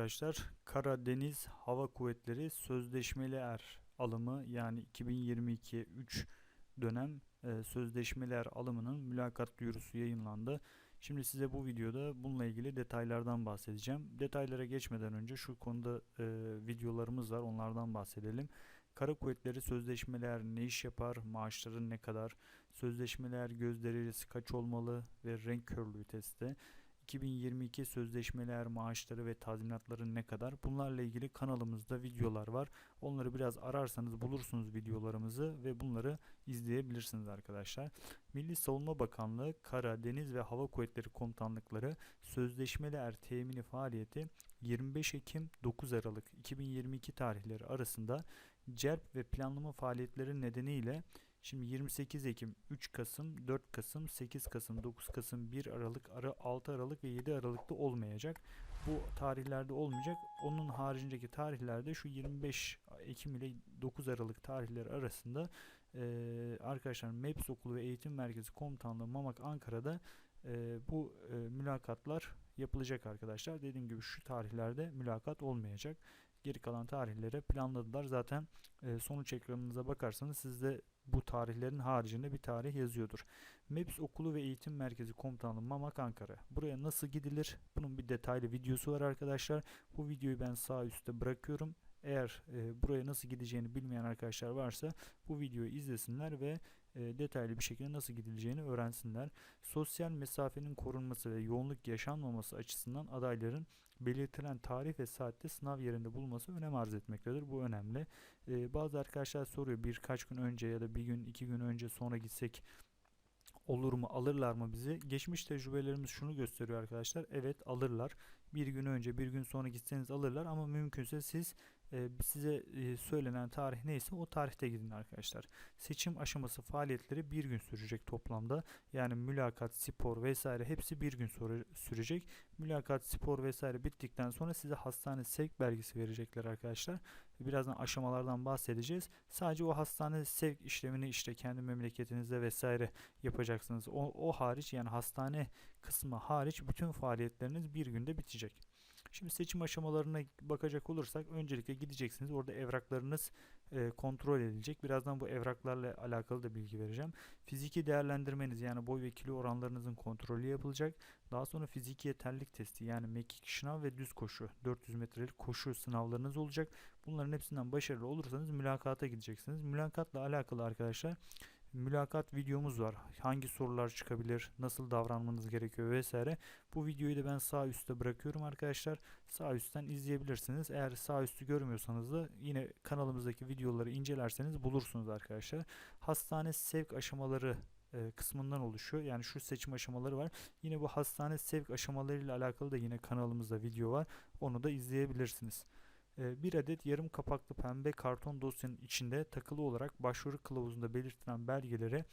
arkadaşlar. Karadeniz Hava Kuvvetleri Sözleşmeli Er alımı yani 2022 3 dönem e, sözleşmeli er alımının mülakat duyurusu yayınlandı. Şimdi size bu videoda bununla ilgili detaylardan bahsedeceğim. Detaylara geçmeden önce şu konuda e, videolarımız var onlardan bahsedelim. Kara Kuvvetleri Sözleşmeli Er ne iş yapar, maaşları ne kadar, Sözleşmeli Er göz derecesi kaç olmalı ve renk körlüğü testi. 2022 sözleşmeli er maaşları ve tazminatları ne kadar? Bunlarla ilgili kanalımızda videolar var. Onları biraz ararsanız bulursunuz videolarımızı ve bunları izleyebilirsiniz arkadaşlar. Milli Savunma Bakanlığı, Kara, Deniz ve Hava Kuvvetleri Komutanlıkları sözleşmeli er temini faaliyeti 25 Ekim 9 Aralık 2022 tarihleri arasında CERP ve planlama faaliyetleri nedeniyle Şimdi 28 Ekim, 3 Kasım, 4 Kasım, 8 Kasım, 9 Kasım, 1 Aralık, 6 Aralık ve 7 Aralık'ta olmayacak. Bu tarihlerde olmayacak. Onun haricindeki tarihlerde şu 25 Ekim ile 9 Aralık tarihleri arasında e, arkadaşlar MEPS Okulu ve Eğitim Merkezi Komutanlığı Mamak Ankara'da e, bu e, mülakatlar yapılacak arkadaşlar. Dediğim gibi şu tarihlerde mülakat olmayacak. Geri kalan tarihlere planladılar. Zaten e, sonuç ekranınıza bakarsanız sizde bu tarihlerin haricinde bir tarih yazıyordur. MEPS Okulu ve Eğitim Merkezi Komutanlığı Mamak Ankara. Buraya nasıl gidilir? Bunun bir detaylı videosu var arkadaşlar. Bu videoyu ben sağ üstte bırakıyorum. Eğer e, buraya nasıl gideceğini bilmeyen arkadaşlar varsa bu videoyu izlesinler ve detaylı bir şekilde nasıl gidileceğini öğrensinler. Sosyal mesafenin korunması ve yoğunluk yaşanmaması açısından adayların belirtilen tarih ve saatte sınav yerinde bulunması önem arz etmektedir. Bu önemli. E, bazı arkadaşlar soruyor birkaç gün önce ya da bir gün iki gün önce sonra gitsek olur mu alırlar mı bizi? Geçmiş tecrübelerimiz şunu gösteriyor arkadaşlar. Evet alırlar. Bir gün önce bir gün sonra gitseniz alırlar ama mümkünse siz e, size söylenen tarih neyse o tarihte gidin arkadaşlar. Seçim aşaması faaliyetleri bir gün sürecek toplamda. Yani mülakat, spor vesaire hepsi bir gün sürecek. Mülakat, spor vesaire bittikten sonra size hastane sevk belgesi verecekler arkadaşlar. Birazdan aşamalardan bahsedeceğiz. Sadece o hastane sevk işlemini işte kendi memleketinizde vesaire yapacaksınız. O, o hariç yani hastane kısmı hariç bütün faaliyetleriniz bir günde bitecek. Şimdi seçim aşamalarına bakacak olursak öncelikle gideceksiniz. Orada evraklarınız e, kontrol edilecek. Birazdan bu evraklarla alakalı da bilgi vereceğim. Fiziki değerlendirmeniz yani boy ve kilo oranlarınızın kontrolü yapılacak. Daha sonra fiziki yeterlilik testi yani mekik şınav ve düz koşu 400 metrelik koşu sınavlarınız olacak. Bunların hepsinden başarılı olursanız mülakata gideceksiniz. Mülakatla alakalı arkadaşlar mülakat videomuz var. Hangi sorular çıkabilir, nasıl davranmanız gerekiyor vesaire. Bu videoyu da ben sağ üstte bırakıyorum arkadaşlar. Sağ üstten izleyebilirsiniz. Eğer sağ üstü görmüyorsanız da yine kanalımızdaki videoları incelerseniz bulursunuz arkadaşlar. Hastane sevk aşamaları e, kısmından oluşuyor. Yani şu seçim aşamaları var. Yine bu hastane sevk aşamalarıyla alakalı da yine kanalımızda video var. Onu da izleyebilirsiniz. Ee, bir adet yarım kapaklı pembe karton dosyanın içinde takılı olarak başvuru kılavuzunda belirtilen belgeleri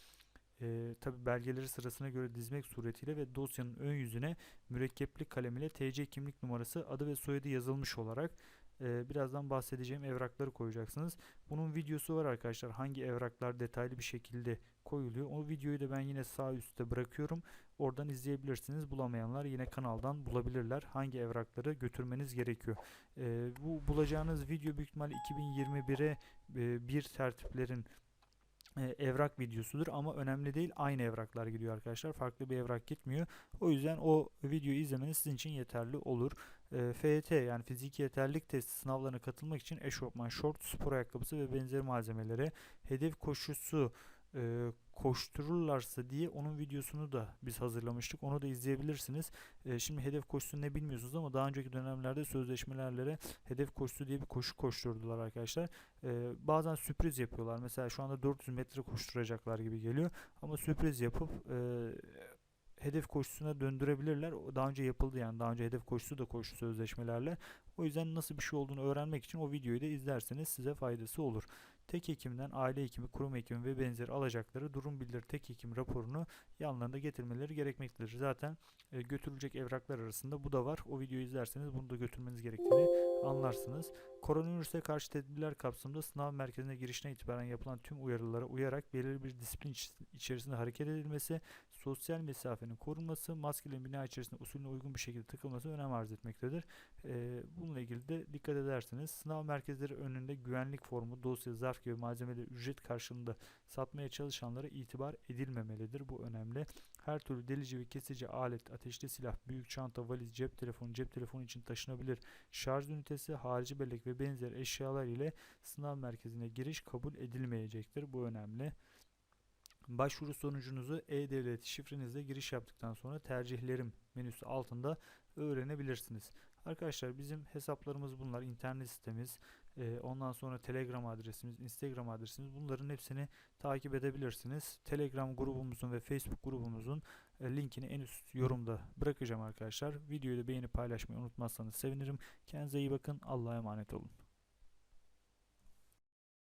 e, tabi belgeleri sırasına göre dizmek suretiyle ve dosyanın ön yüzüne mürekkepli kalem ile TC kimlik numarası adı ve soyadı yazılmış olarak e, birazdan bahsedeceğim evrakları koyacaksınız. Bunun videosu var arkadaşlar. Hangi evraklar detaylı bir şekilde koyuluyor. O videoyu da ben yine sağ üstte bırakıyorum. Oradan izleyebilirsiniz. Bulamayanlar yine kanaldan bulabilirler. Hangi evrakları götürmeniz gerekiyor. E, bu bulacağınız video büyük ihtimal 2021'e e, bir tertiplerin evrak videosudur ama önemli değil aynı evraklar gidiyor arkadaşlar farklı bir evrak gitmiyor. O yüzden o videoyu izlemeniz sizin için yeterli olur. E, FET yani fiziki yeterlilik testi sınavlarına katılmak için eşofman, short, spor ayakkabısı ve benzeri malzemeleri hedef koşusu e, koştururlarsa diye onun videosunu da biz hazırlamıştık. Onu da izleyebilirsiniz. E, şimdi hedef koşusu ne bilmiyorsunuz ama daha önceki dönemlerde sözleşmelerle hedef koşusu diye bir koşu koşturdular arkadaşlar. E, bazen sürpriz yapıyorlar. Mesela şu anda 400 metre koşturacaklar gibi geliyor. Ama sürpriz yapıp e, hedef koşusuna döndürebilirler. Daha önce yapıldı yani. Daha önce hedef koşusu da koşu sözleşmelerle. O yüzden nasıl bir şey olduğunu öğrenmek için o videoyu da izlerseniz size faydası olur. Tek hekimden aile hekimi, kurum hekimi ve benzeri alacakları durum bildir tek hekim raporunu yanlarında getirmeleri gerekmektedir. Zaten e, götürülecek evraklar arasında bu da var. O videoyu izlerseniz bunu da götürmeniz gerektiğini anlarsınız. Koronavirüse karşı tedbirler kapsamında sınav merkezine girişine itibaren yapılan tüm uyarılara uyarak belirli bir disiplin içerisinde hareket edilmesi, sosyal mesafenin korunması, maskelerin bina içerisinde usulüne uygun bir şekilde takılması önem arz etmektedir. E, bu Bununla ilgili de dikkat edersiniz. Sınav merkezleri önünde güvenlik formu, dosya, zarf gibi malzemeleri ücret karşılığında satmaya çalışanlara itibar edilmemelidir. Bu önemli. Her türlü delici ve kesici alet, ateşli silah, büyük çanta, valiz, cep telefonu, cep telefonu için taşınabilir şarj ünitesi, harici bellek ve benzer eşyalar ile sınav merkezine giriş kabul edilmeyecektir. Bu önemli. Başvuru sonucunuzu e-devlet şifrenizle giriş yaptıktan sonra tercihlerim menüsü altında öğrenebilirsiniz. Arkadaşlar bizim hesaplarımız bunlar. internet sitemiz, ondan sonra Telegram adresimiz, Instagram adresimiz bunların hepsini takip edebilirsiniz. Telegram grubumuzun ve Facebook grubumuzun linkini en üst yorumda bırakacağım arkadaşlar. Videoyu da beğenip paylaşmayı unutmazsanız sevinirim. Kendinize iyi bakın. Allah'a emanet olun.